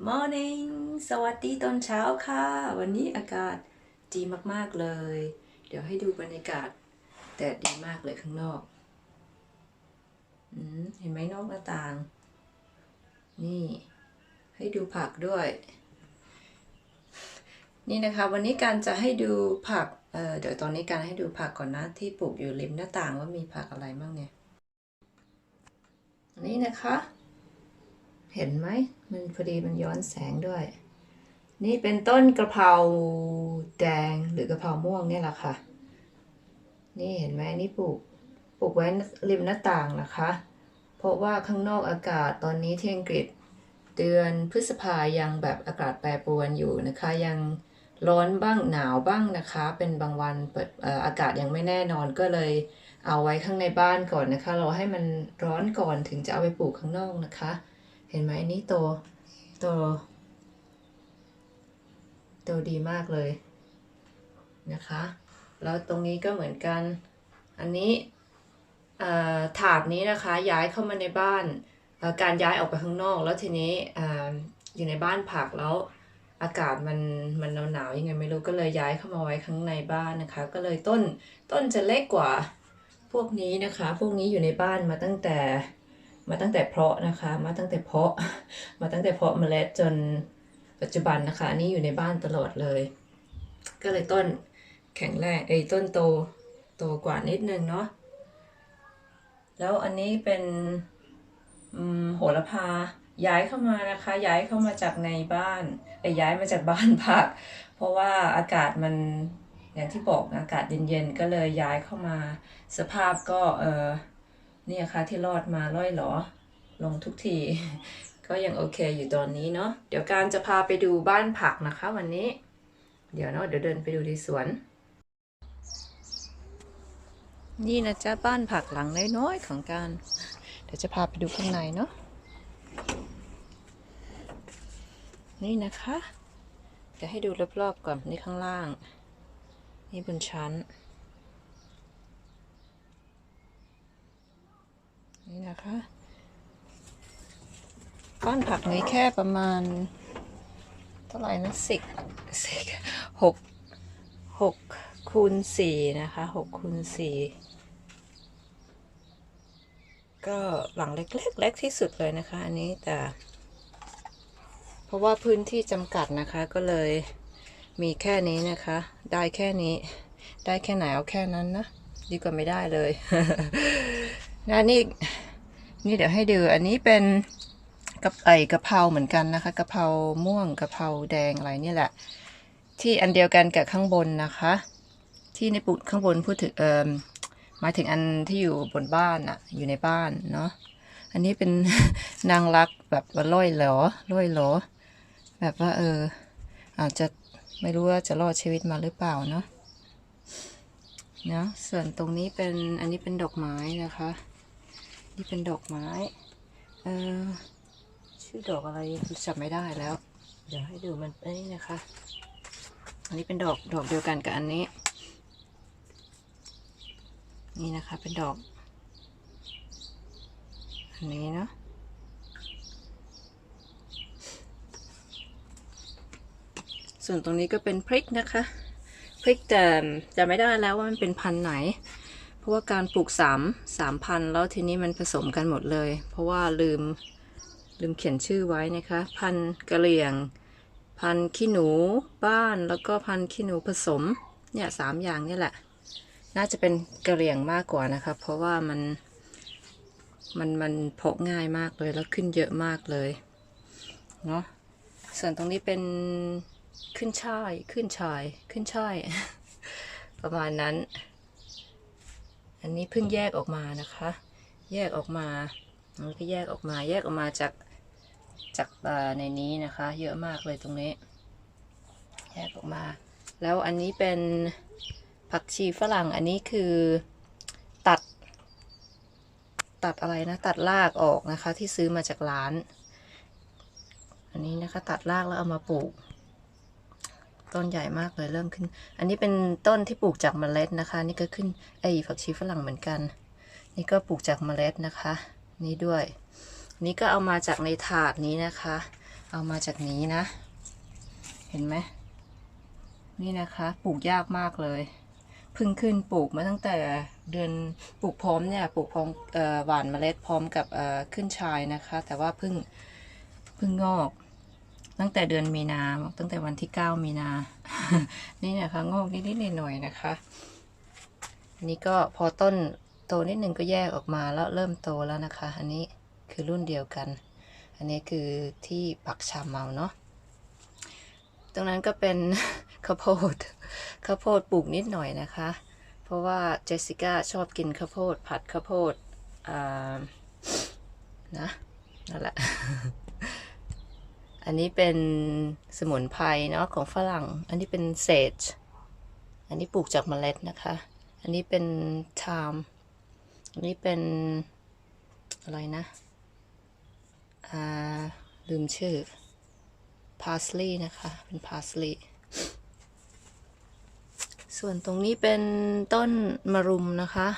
morning สวัสดีตอนเช้าค่ะ วันนี้อากาศดีมากๆเลย เดี๋ยวให้ดูบรรยากาศแดดดีมากเลยข้างนอกอเห็นไหมนอกหน้าต่าง นี่ ให้ดูผักด้วย นี่นะคะวันนี้การจะให้ดูผักเเดี๋ยวตอนนี้การให้ดูผักก่อนนะ ที่ปลูกอยู่ริมหน้าต่างว่ามีผักอะไรบ้างเนี่ยอันนี้นะคะ เห็นไหม มันพอดีมันย้อนแสงด้วย นี่เป็นต้นกระเพราแดงหรือกระเพราม่วงเนี่ยแหละค่ะ นี่เห็นไหมนี่ปลูกปลูกไว้ริมหน้าต่างนะคะ เพราะว่าข้างนอกอากาศตอนนี้ที่อังกฤษเดือนพฤษภายังแบบอากาศแปรปรวนอยู่นะคะ ยังร้อนบ้างหนาวบ้างนะคะ เป็นบางวันเปิดเอ่ออากาศยังไม่แน่นอนก็เลยเอาไว้ข้างในบ้านก่อนนะคะ เราให้มันร้อนก่อนถึงจะเอาไปปลูกข้างนอกนะคะ เห็นไหมอันนี้โตโตโตดีมากเลยนะคะ แล้วตรงนี้ก็เหมือนกัน อันนี้ถาดนี้นะคะย้ายเข้ามาในบ้านการย้ายออกไปข้างนอก แล้วทีนี้ออยู่ในบ้านผักแล้วอากาศมันมันหนาวๆยังไงไม่รู้ก็เลยย้ายเข้ามาไว้ข้างในบ้านนะคะ ก็เลยต้นต้นจะเล็กกว่าพวกนี้นะคะ พวกนี้อยู่ในบ้านมาตั้งแต่ มาตั้งแต่เพาะนะคะ มาตั้งแต่เพาะ มาตั้งแต่เพาะเมล็ดจนปัจจุบันนะคะอันนี้อยู่ในบ้านตลอดเลย ก็เลยต้นแข็งแรงไอ้ต้นโตโตกว่านิดนึงเนาะแล้วอันนี้เป็นโหระพาย้ายเข้ามานะคะ ย้ายเข้ามาจากในบ้านไอ้ยย้ายมาจากบ้านพัก เพราะว่าอากาศมันอย่างที่บอกนะอากาศเย็นๆก็เลยย้ายเข้ามา สภาพก็เออ เนี่ยค่ะที่รอดมาล่อยหลอลงทุกที ก็ยังโอเคอยู่ตอนนี้เนาะเดี๋ยวการจะพาไปดูบ้านผักนะคะวันนี้ เดี๋ยวเนาะเดี๋ยวเดินไปดูในสวน นี่นะจ๊ะบ้านผักหลังน้อยๆของการ เดี๋ยวจะพาไปดูข้างในเนาะนี่นะคะเดี๋ยวให้ดูรอบๆก่อนนี่ข้างล่าง นี่บนชั้น นะคะก้อนผักนี้แค่ประมาณ เท่าไหร่นะสิบสิบหกหกคูณสี่นะคะหกคูณสี่ก็หลังเล็กๆเล็กที่สุดเลยนะคะอันนี้แต่ เพราะว่าพื้นที่จำกัดนะคะก็เลยมีแค่นี้นะคะ ได้แค่นี้ ได้แค่ไหนเอาแค่นั้นนะ ดีกว่าไม่ได้เลยนะนี่ นี่เดี๋ยวให้ดูอันนี้เป็นกับไอกะเพราเหมือนกันนะคะกะเพราม่วงกะเพราแดงอะไรนี่แหละ ที่อันเดียวกันกับข้างบนนะคะ ที่ในปุดข้างบนพูดถึงเอ่อหมายถึงอันที่อยู่บนบ้านอะอยู่ในบ้านเนาะอันนี้เป็นนางรักแบบว่าล่อยหลอล่อยหลอแบบว่าเออ อาจจะไม่รู้ว่าจะรอดชีวิตมาหรือเปล่าเนาะเนาะส่วนตรงนี้เป็นอันนี้เป็นดอกไม้นะคะ นี่เป็นดอกไม้ เออชื่อดอกอะไรจำไม่ได้แล้ว เดี๋ยวให้ดูมันนนี้นะคะ อันนี้เป็นดอกดอกเดียวกันกับอันนี้ นี่นะคะเป็นดอก อันนี้เนาะส่วนตรงนี้ก็เป็นพริกนะคะ พริกแต่จะไม่ได้แล้วว่ามันเป็นพันธุ์ไหน เพราะว่าการปลูกสามสามพันแล้วทีนี้มันผสมกันหมดเลย เพราะว่าลืมลืมเขียนชื่อไว้นะคะ พันธุ์กะเหรี่ยง พันขี้หนูบ้านแล้วก็พันขี้หนูผสมเนี่ยสามอย่างนี่แหละ น่าจะเป็นกระเหรี่ยงมากกว่านะคะ เพราะว่ามันมันมันเพาะง่ายมากเลยแล้วขึ้นเยอะมากเลยเนาะส่วนตรงนี้เป็นขึ้นช่ายขึ้นชายขึ้นช่าย ประมาณนั้น อันนี้เพิ่งแยกออกมานะคะ แยกออกมามันก็แยกออกมา แยกออกมาจากจากเอ่อในนี้นะคะ เยอะมากเลยตรงนี้ แยกออกมา แล้วอันนี้เป็นผักชีฝรั่งอันนี้คือตัด ตัดอะไรนะ ตัดรากออกนะคะ ที่ซื้อมาจากร้าน อันนี้นะคะ ตัดรากแล้วเอามาปลูก ต้นใหญ่มากเลยเริ่มขึ้น อันนี้เป็นต้นที่ปลูกจากเมล็ดนะคะ นี่ก็ขึ้นไอผักชีฝรั่งเหมือนกัน นี่ก็ปลูกจากเมล็ดนะคะ นี่ด้วย นี่ก็เอามาจากในถาดนี้นะคะ เอามาจากนี้นะ เห็นไหมนี่นะคะปลูกยากมากเลยเพิ่งขึ้นปลูกมาตั้งแต่เดือนปลูกพร้อมเนี่ยปลูกพร้อมหวานเมล็ดพร้อมกับขึ้นชายนะคะ แต่ว่าเพิ่งเพิ่งงอก ตั้งแต่เดือนมีนาตั้งแต่วันที่ 9 มีนา นี่นะคะงอกนิดๆหน่อยๆนะคะ อันนี้ก็พอต้นโตนิดหนึ่งก็แยกออกมาแล้วเริ่มโตแล้วนะคะ อันนี้คือรุ่นเดียวกัน อันนี้คือที่ปักชามเมาเนาะ ตรงนั้นก็เป็นข้าวโพด ข้าวโพดปลูกนิดหน่อยนะคะ เพราะว่าเจสสิก้าชอบกินข้าวโพด ผัดข้าวโพดอ่านะนั่นแหละ อันนี้เป็นสมุนไพรเนาะของฝรั่ง อันนี้เป็นเซจ อันนี้ปลูกจากเมล็ดนะคะ อันนี้เป็นไทม์อันนี้เป็นอะไรนะอ่าลืมชื่อ parsley นะคะ เป็น parsley ส่วนตรงนี้เป็นต้นมะรุมนะคะ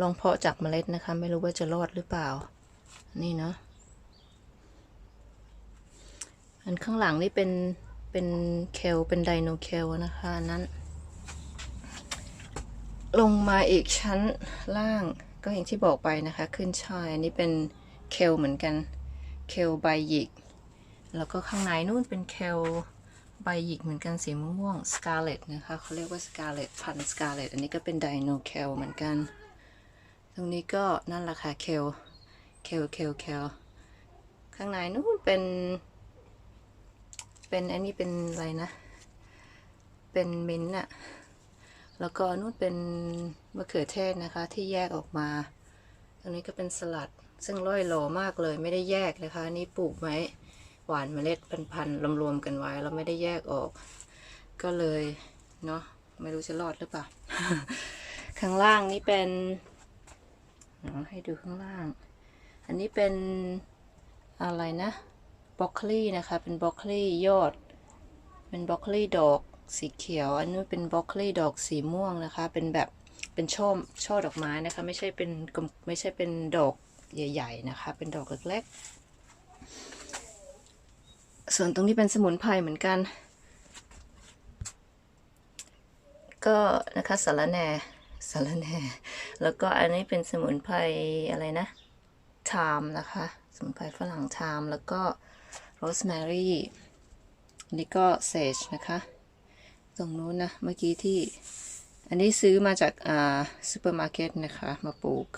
ลองเพาะจากเมล็ดนะคะ ไม่รู้ว่าจะรอดหรือเปล่า นี่เนาะ อันข้างหลังนี่เป็นเป็นเคลเป็นไดโนเคลนะคะนนั้น ลงมาอีกชั้นล่างก็อย่างที่บอกไปนะคะ ขึ้นชายอันนี้เป็นเคลเหมือนกันเคลใบหยิก แล้วก็ข้างในนู่นเป็นเคลใบหยิกเหมือนกันสีม่วงสกาเลตนะคะเขาเรียกว่าสกาเลตพันสกาเลตอันนี้ก็เป็นไดโนเคลเหมือนกัน ตรงนี้ก็นั่นแหละค่ะเคลเคลเคลเคลข้างในนู่นเป็น เป็นอันนี้เป็นอะไรนะ เป็นมิ้นท์อะแล้วก็นู่นเป็นมะเขือเทศนะคะ ที่แยกออกมาตรงนี้ก็เป็นสลัด ซึ่งร่อยโลมากเลยไม่ได้แยกนะคะนี่ปลูกไว้หวานเมล็ดเป็นพันธุ์รวมๆกันไว้แล้วไม่ได้แยกออก ก็เลยเนาะไม่รู้จะรอดหรือเปล่า ข้างล่างนี่เป็นให้ดูข้างล่าง อันนี้เป็นอะไรนะ บรอกโคลีนะคะ เป็นบรอกโคลียอด เป็นบรอกโคลีดอกสีเขียว อันนี้เป็นบรอกโคลีดอกสีม่วงนะคะ เป็นแบบเป็นช่อช่อดอกไม้นะคะ ไม่ใช่เป็นไม่ใช่เป็นดอกใหญ่ ๆ นะคะ เป็นดอกเล็กๆ ส่วนตรงนี้เป็นสมุนไพรเหมือนกัน ก็นะคะสารแหน่สารแหน่แล้วก็อันนี้เป็นสมุนไพรอะไรนะชามนะคะ สมุนไพรฝรั่งชามแล้วก็ โรสแมรี่อันนี้ก็เซจนะคะ ตรงนู้นนะ เมื่อกี้ที่ อันนี้ซื้อมาจากอ่าซูเปอร์มาร์เก็ตนะคะ มาปลูก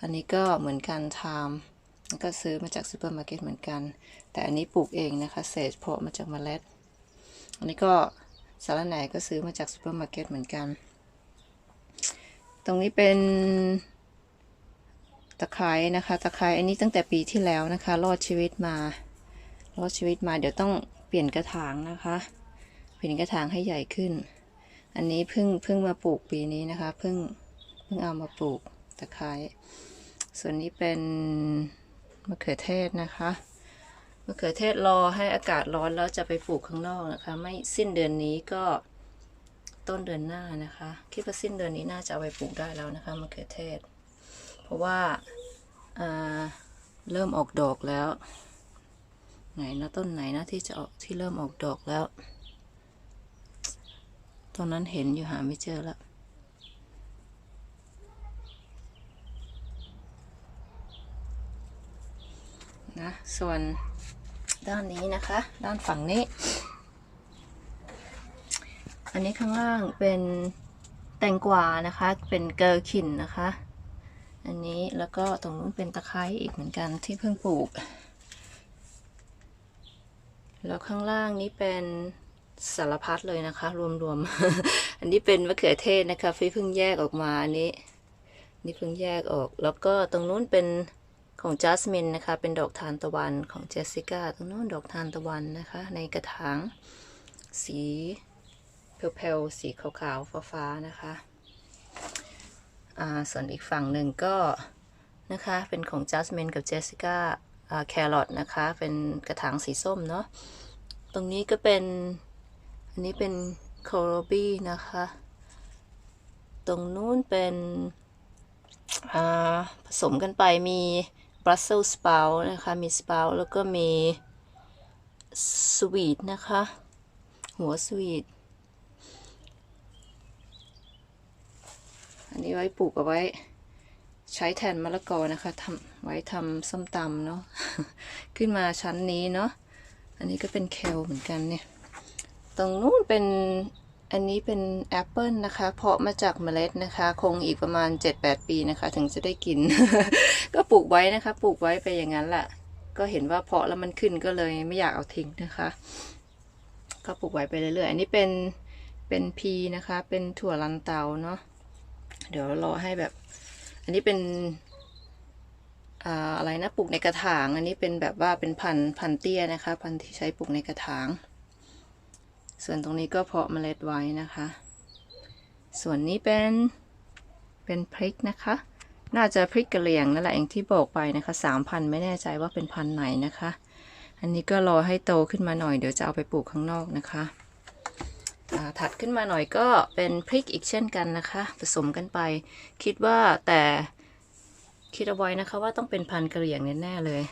อันนี้ก็เหมือนกันทามแล้วก็ซื้อมาจากซูเปอร์มาร์เก็ตเหมือนกัน แต่อันนี้ปลูกเองนะคะ เศษเพาะมาจากเมล็ด อันนี้ก็สาระแหน่ก็ซื้อมาจากซูเปอร์มาร์เก็ตเหมือนกัน ตรงนี้เป็นตะไคร้นะคะ ตะไคร้อันนี้ตั้งแต่ปีที่แล้วนะคะ รอดชีวิตมา รอดชีวิตมาเดี๋ยวต้องเปลี่ยนกระถางนะคะ เปลี่ยนกระถางให้ใหญ่ขึ้น อันนี้เพิ่งเพิ่งมาปลูกปีนี้นะคะเพิ่งเพิ่งเอามาปลูกตะไคร้ส่วนนี้เป็นมะเขือเทศนะคะมะเขือเทศรอให้อากาศร้อนแล้วจะไปปลูกข้างนอกนะคะ ไม่สิ้นเดือนนี้ก็ต้นเดือนหน้านะคะคิดว่าสิ้นเดือนนี้น่าจะเอาไปปลูกได้แล้วนะคะมะเขือเทศ เพราะว่าอ่าเริ่มออกดอกแล้ว ไหนนะต้นไหนนะที่จะออกที่เริ่มออกดอกแล้วตอนนั้นเห็นอยู่หาไม่เจอแล้วนะส่วนด้านนี้นะคะ ด้านฝั่งนี้ อันนี้ข้างล่างเป็นแตงกวานะคะ เป็นเกอร์คินนะคะ อันนี้แล้วก็ตรงนู้นเป็นตะไคร้อีกเหมือนกันที่เพิ่งปลูก แล้วข้างล่างนี้เป็นสารพัดเลยนะคะ รวมๆ อันนี้เป็นมะเขือเทศนะคะฟิเพิ่งแยกออกมาอันนี้ นี่เพิ่งแยกออก แล้วก็ตรงนู้นเป็นของจัสมินนะคะ เป็นดอกทานตะวันของเจสสิก้าตรงนู้นดอกทานตะวันนะคะ ในกระถางสีเพลๆสีขาวๆฟ้าๆนะคะอ่าส่วนอีกฝั่งหนึ่งก็นะคะ เป็นของจัสมินกับเจสสิก้า แครอทนะคะ เป็นกระถางสีส้มเนาะ ตรงนี้ก็เป็น อันนี้เป็นโคโรบี้นะคะ ตรงนู้นเป็นผสมกันไปมี Brussels sprout นะคะ มี sprout แล้วก็มีสวีทนะคะ หัวสวีทอันนี้ไว้ปลูกเอาไว้ใช้แทนมะละกอนะคะทำ ไว้ทำส้มตำเนาะ ขึ้นมาชั้นนี้เนาะ อันนี้ก็เป็นเคลเหมือนกันเนี่ย ตรงนู้นเป็น อันนี้เป็นแอปเปิลนะคะ เพาะมาจากเมล็ดนะคะ คงอีกประมาณ 7-8 ปีนะคะ ถึงจะได้กิน ก็ปลูกไว้นะคะ ปลูกไว้ไปอย่างนั้นแหละก็เห็นว่าเพาะแล้วมันขึ้นก็เลยไม่อยากเอาทิ้งนะคะ ก็ปลูกไว้ไปเรื่อยๆ อันนี้เป็น เป็นพีนะคะ เป็นถั่วลันเตาเนาะ เดี๋ยวรอให้แบบ อันนี้เป็น อะไรนะปลูกในกระถาง อันนี้เป็นแบบว่าเป็นพันธุ์พันเตี้ยนะคะ พันธุ์ที่ใช้ปลูกในกระถาง ส่วนตรงนี้ก็เพาะเมล็ดไว้นะคะ ส่วนนี้เป็นเป็นพริกนะคะ น่าจะพริกกระเหลี่ยงนั่นแหละอย่างที่บอกไปนะคะสามพันไม่แน่ใจว่าเป็นพันธุ์ไหนนะคะ อันนี้ก็รอให้โตขึ้นมาหน่อยเดี๋ยวจะเอาไปปลูกข้างนอกนะคะถัดขึ้นมาหน่อยก็เป็นพริกอีกเช่นกันนะคะ ผสมกันไป คิดว่าแต่ คิดเอาไว้นะคะว่าต้องเป็นพันธุ์กระเหลี่ยงแน่ๆเลย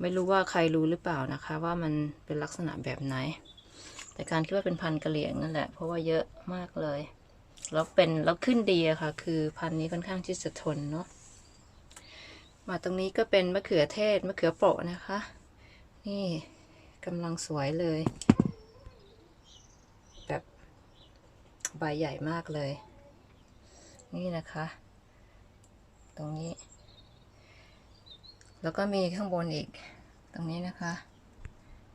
ไม่รู้ว่าใครรู้หรือเปล่านะคะ ว่ามันเป็นลักษณะแบบไหน แต่การคิดว่าเป็นพันธุ์กระเหลี่ยงนั่นแหละ เพราะว่าเยอะมากเลย แล้วเป็นแล้วขึ้นดีอะค่ะ คือพันธุ์นี้ค่อนข้างที่จะทนเนาะมาตรงนี้ก็เป็นมะเขือเทศมะเขือเปะนะคะ นี่กำลังสวยเลย แบบใบใหญ่มากเลย นี่นะคะ ตรงนี้ แล้วก็มีข้างบนอีก ตรงนี้นะคะ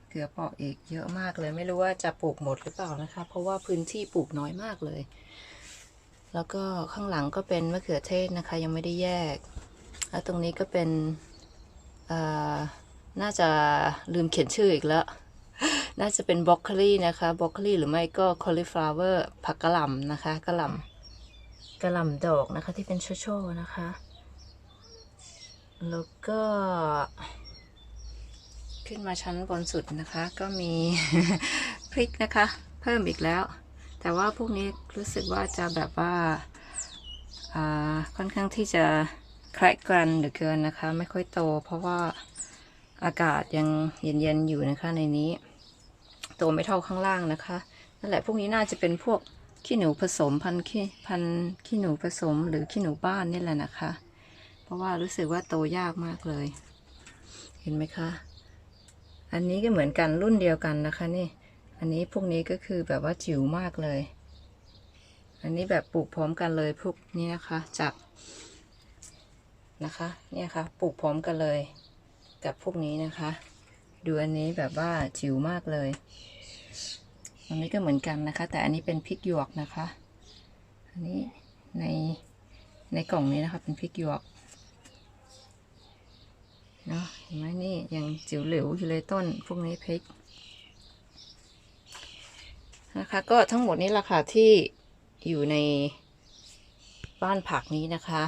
เขือเปราะอีกเยอะมากเลย ไม่รู้ว่าจะปลูกหมดหรือเปล่านะคะ เพราะว่าพื้นที่ปลูกน้อยมากเลย แล้วก็ข้างหลังก็เป็นมะเขือเทศนะคะ ยังไม่ได้แยก แล้วตรงนี้ก็เป็นอ่อน่าจะลืมเขียนชื่ออีกแล้ว น่าจะเป็นบรอกโคลีนะคะบรอกโคลีหรือไม่ก็ cauliflower ผักกะหล่ำนะคะกะหล่ำกะหล่ำดอกนะคะที่เป็นโชว์ๆนะคะ แล้วก็ ขึ้นมาชั้นบนสุดนะคะ ก็มีพริกนะคะ เพิ่มอีกแล้ว แต่ว่าพวกนี้รู้สึกว่าจะแบบว่าค่อนข้างที่จะแครกกรันเหลือเกินนะคะ ไม่ค่อยโต เพราะว่าอากาศยังเย็นๆอยู่นะคะในนี้ โตไม่เท่าข้างล่างนะคะนั่นแหละพวกนี้น่าจะเป็นพวกขี้หนูผสมพันขี้พันขี้หนูผสมหรือขี้หนูบ้านนี่แหละนะคะ ราะว่ารู้สึกว่าโตยากมากเลย เห็นไหมคะ อันนี้ก็เหมือนกันรุ่นเดียวกันนะคะนี่ อันนี้พวกนี้ก็คือแบบว่าจิ๋วมากเลย อันนี้แบบปลูกพร้อมกันเลยพวกนี้นะคะ จากนะคะ เนี่ยค่ะ ปลูกพร้อมกันเลย กับพวกนี้นะคะ ดูอันนี้แบบว่าจิ๋วมากเลยอันนี้ก็เหมือนกันนะคะ แต่อันนี้เป็นพริกหยวกนะคะ อันนี้ในในกล่องนี้นะคะ เป็นพริกหยวก เนาะเห็นไหมนี่ยังจิ๋วเหลวอยู่เลยต้นพวกนี้พริกนะคะก็ทั้งหมดนี้แหละค่ะที่อยู่ในบ้านผักนี้นะคะ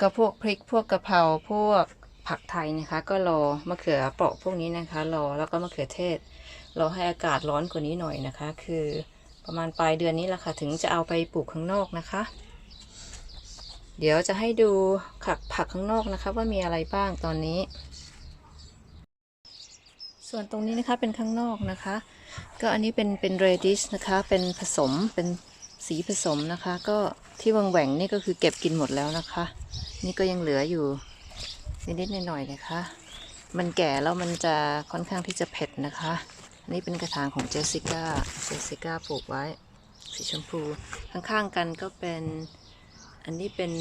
ก็พวกพริกพวกกะเพราพวกผักไทยนะคะ ก็รอมะเขือเปราะพวกนี้นะคะรอแล้วก็มะเขือเทศรอให้อากาศร้อนกว่านี้หน่อยนะคะ คือประมาณปลายเดือนนี้แหละค่ะถึงจะเอาไปปลูกข้างนอกนะคะ เดี๋ยวจะให้ดูผักผักข้างนอกนะคะว่ามีอะไรบ้างตอนนี้ ส่วนตรงนี้นะคะเป็นข้างนอกนะคะ ก็อันนี้เป็นเป็นเรดิชนะคะ เป็นผสมเป็นสีผสมนะคะ ก็ที่วังแหว่งนี่ก็คือเก็บกินหมดแล้วนะคะ นี่ก็ยังเหลืออยู่นิดๆหน่อยๆนะคะ มันแก่แล้วมันจะค่อนข้างที่จะเผ็ดนะคะ อันนี้เป็นกระถางของเจสสิก้าเจสสิก้าปลูกไว้ สีชมพูข้างๆกันก็เป็น อันนี้เป็น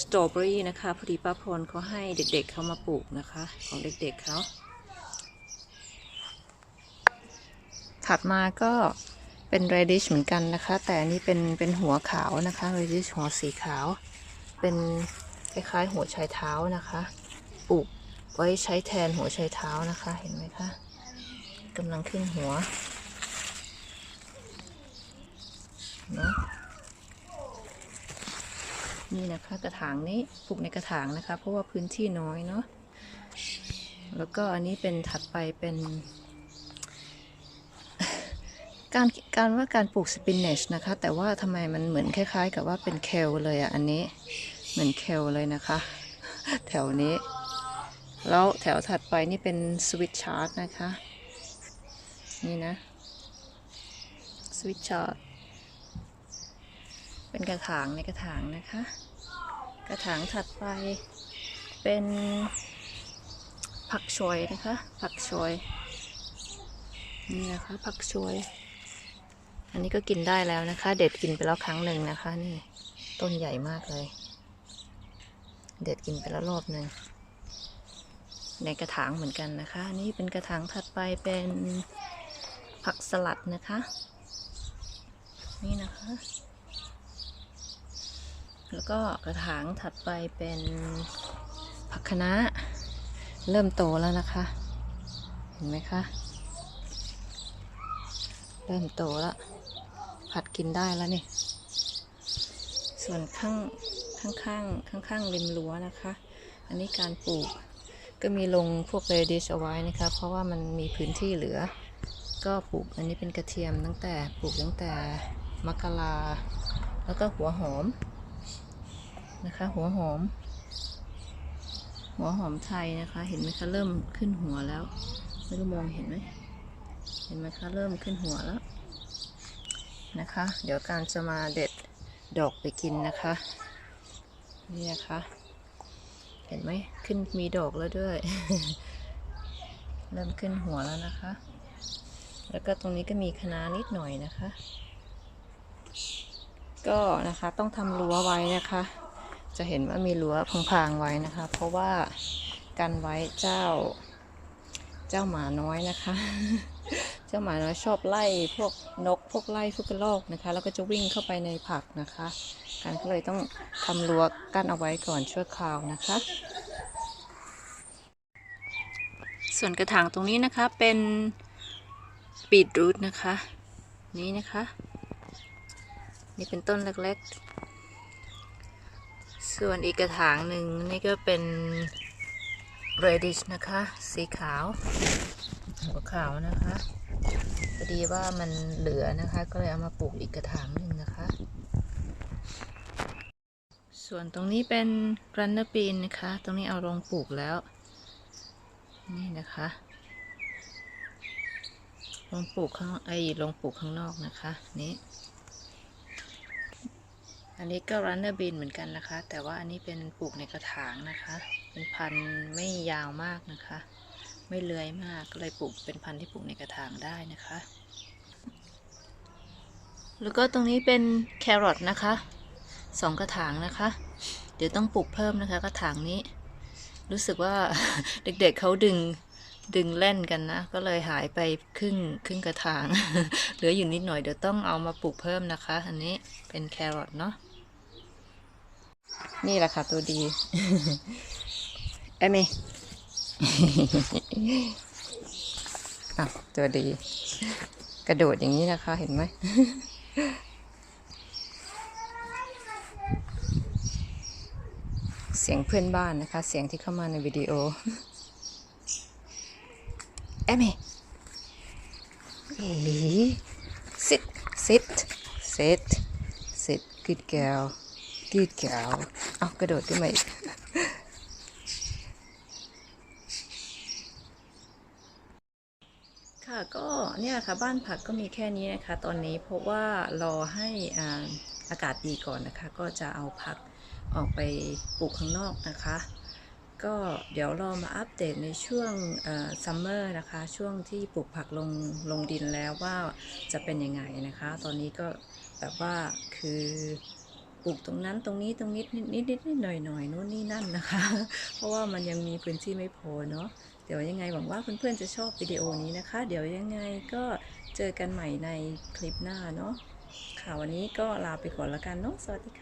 สตรอเบอรี่นะคะ พอดีป้าพรเขาให้เด็กๆเขามาปลูกนะคะ ของเด็กๆเขา ถัดมาก็เป็น radish เหมือนกันนะคะ แต่อันนี้เป็นเป็นหัวขาวนะคะ radish หัวสีขาว เป็นคล้ายๆหัวไชเท้านะคะปลูกไว้ใช้แทนหัวไชเท้านะคะ เห็นไหมคะกำลังขึ้นหัวเนาะ นี่นะคะกระถางนี้ปลูกในกระถางนะคะ เพราะว่าพื้นที่น้อยเนาะแล้วก็อันนี้เป็นถัดไปเป็น การการว่าการปลูกสปินเนชนะคะ แต่ว่าทำไมมันเหมือนคล้าย ๆ กับว่าเป็นเคลเลยอะอันนี้เหมือนเคลเลยนะคะ แถวนี้ แล้วแถวถัดไปนี่เป็นสวิตชาร์ตนะคะ นี่นะสวิตชอต เป็นกระถางในกระถางนะคะ กระถางถัดไปเป็นผักชอยนะคะ ผักชอยนี่นะคะผักชอย อันนี้ก็กินได้แล้วนะคะ เด็ดกินไปแล้วครั้งหนึ่งนะคะ นี่ต้นใหญ่มากเลย เด็ดกินไปแล้วรอบหนึ่งในกระถางเหมือนกันนะคะ นี่เป็นกระถางถัดไปเป็นผักสลัดนะคะ นี่นะคะ แล้วก็กระถางถัดไปเป็นผักคะน้าเริ่มโตแล้วนะคะ เห็นไหมคะ เริ่มโตแล้วผัดกินได้แล้วนี่ส่วนข้างข้างข้างข้างข้างๆริมรั้วนะคะ อันนี้การปลูกก็มีลงพวกเรดิชเอาไว้นะคะเพราะว่ามันมีพื้นที่เหลือ ก็ปลูกอันนี้เป็นกระเทียมตั้งแต่ปลูกตั้งแต่มกราแล้วก็หัวหอม นะคะ หัวหอม หัวหอมไทยนะคะ เห็นไหมคะเริ่มขึ้นหัวแล้ว ไม่รู้มองเห็นไหมเห็นไหมคะเริ่มขึ้นหัวแล้วนะคะ เดี๋ยวการจะมาเด็ดดอกไปกินนะคะ นี่นะคะ เห็นไหมขึ้นมีดอกแล้วด้วย เริ่มขึ้นหัวแล้วนะคะ แล้วก็ตรงนี้ก็มีคะน้านิดหน่อยนะคะ ก็นะคะต้องทำรั้วไว้นะคะ จะเห็นว่ามีรั้วพางๆไว้นะคะ เพราะว่ากันไว้เจ้า เจ้าหมาน้อยนะคะ เจ้าหมาน้อยชอบไล่พวกนกพวกไล่พวกกระรอกนะคะ แล้วก็จะวิ่งเข้าไปในผักนะคะการก็เลยต้องทำรั้วกั้นเอาไว้ก่อนชั่วคราวนะคะ ส่วนกระถางตรงนี้นะคะเป็นบีทรูทนะคะ นี่นะคะ นี่เป็นต้นเล็กๆ ส่วนอีกกระถางหนึ่งนี่ก็เป็น radish นะคะ สีขาว หัวขาวนะคะพอดีว่ามันเหลือนะคะ ก็เลยเอามาปลูกอีกกระถางหนึ่งนะคะ ส่วนตรงนี้เป็น r u n n e r b e a นะคะ ตรงนี้เอาลงปลูกแล้ว นี่นะคะลงปลูกข้างไอ้ลงปลูกข้างนอกนะคะ นี่ อันนี้ก็ runner bean เหมือนกันนะคะ แต่ว่าอันนี้เป็นปลูกในกระถางนะคะ เป็นพันธุ์ไม่ยาวมากนะคะ ไม่เลื้อยมากก็เลยปลูกเป็นพันธุ์ที่ปลูกในกระถางได้นะคะ แล้วก็ตรงนี้เป็นแครอทนะคะสองกระถางนะคะ เดี๋ยวต้องปลูกเพิ่มนะคะ กระถางนี้ รู้สึกว่าเด็กๆเเขาดึงดึงเล่นกันนะ ก็เลยหายไปครึ่งครึ่งกระถาง เหลืออยู่นิดหน่อยเดี๋ยวต้องเอามาปลูกเพิ่มนะคะ อันนี้เป็นแครอทเนาะ นี่แหละค่ะตัวดีเอมี่อะตัวดี กระโดดอย่างนี้นะคะ เห็นไหมเสียงเพื่อนบ้านนะคะ เสียงที่เข้ามาในวิดีโอเอมี่เอ๋ sit sit sit sit good girl good girl เอากระโดดขึ้นมาอีกค่ะก็เนี่ยค่ะบ้านผักก็มีแค่นี้นะคะ ตอนนี้เพราะว่ารอให้อ่าอากาศดีก่อนนะคะ ก็จะเอาผักออกไปปลูกข้างนอกนะคะ ก็เดี๋ยวรอมาอัปเดตในช่วงซัมเมอร์นะคะ ช่วงที่ปลูกผักลงลงดินแล้วว่าจะเป็นยังไงนะคะ ตอนนี้ก็แบบว่าคือ ปลูกตรงนั้นตรงนี้ตรงนี้นิดนิดนิดนิดหน่อยหน่อยนู่นนี่นั่นนะคะ เพราะว่ามันยังมีพื้นที่ไม่พอเนาะเดี๋ยวยังไงหวังว่าเพื่อนๆจะชอบวิดีโอนี้นะคะ เดี๋ยวยังไงก็เจอกันใหม่ในคลิปหน้าเนาะค่ะวันนี้ก็ลาไปก่อนละกันเนาะสวัสดีค่ะ